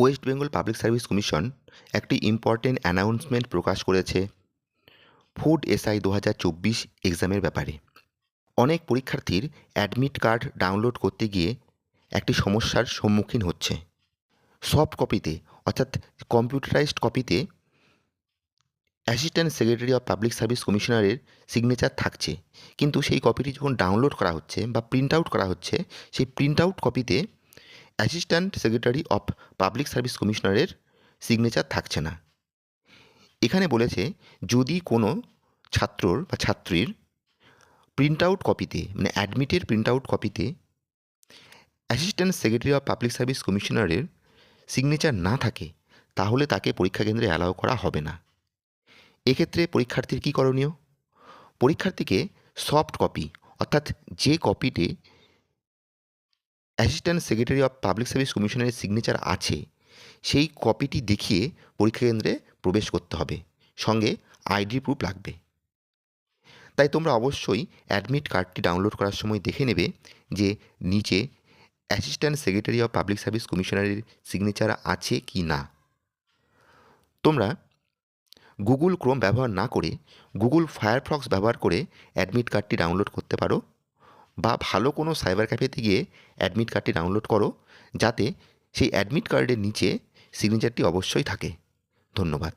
West Bengal public service commission একটি important announcement প্রকাশ করেছে ফুড এসআই দু হাজার চব্বিশ এক্সামের ব্যাপারে। অনেক পরীক্ষার্থীর অ্যাডমিট কার্ড ডাউনলোড করতে গিয়ে একটি সমস্যার সম্মুখীন হচ্ছে। সফট কপিতে অর্থাৎ কম্পিউটারাইজড কপিতে assistant secretary of public service কমিশনারের সিগনেচার থাকছে। কিন্তু সেই কপিটি যখন ডাউনলোড করা হচ্ছে বা প্রিন্ট আউট করা হচ্ছে, সেই প্রিন্ট আউট কপিতে assistant secretary of public service কমিশনারের সিগনেচার থাকছে না। এখানে বলেছে, যদি কোনো ছাত্রর বা ছাত্রীর প্রিন্ট আউট কপিতে মানে অ্যাডমিটের প্রিন্ট আউট কপিতে assistant secretary of public service কমিশনারের সিগনেচার না থাকে, তাহলে তাকে পরীক্ষা কেন্দ্রে অ্যালাউ করা হবে না। এক্ষেত্রে পরীক্ষার্থীর কী করণীয়? পরীক্ষার্থীকে সফট কপি অর্থাৎ যে কপিতে assistant secretary of public service কমিশনারের সিগনেচার আছে। সেই কপিটি দেখিয়ে পরীক্ষা কেন্দ্রে প্রবেশ করতে হবে। সঙ্গে আইডি প্রুফ লাগবে। তাই তোমরা অবশ্যই অ্যাডমিট কার্ডটি ডাউনলোড করার সময় দেখে নেবে যে নিচে assistant secretary of public service কমিশনারের সিগনেচার আছে কি না। তোমরা গুগল ক্রোম ব্যবহার না করে গুগল ফায়ারফক্স ব্যবহার করে অ্যাডমিট কার্ডটি ডাউনলোড করতে পারো। বা ভালো কোনো সাইবার ক্যাফেতে গিয়ে অ্যাডমিট কার্ডটি ডাউনলোড করো, যাতে সেই অ্যাডমিট কার্ডের নিচে সিগনেচারটি অবশ্যই থাকে। ধন্যবাদ।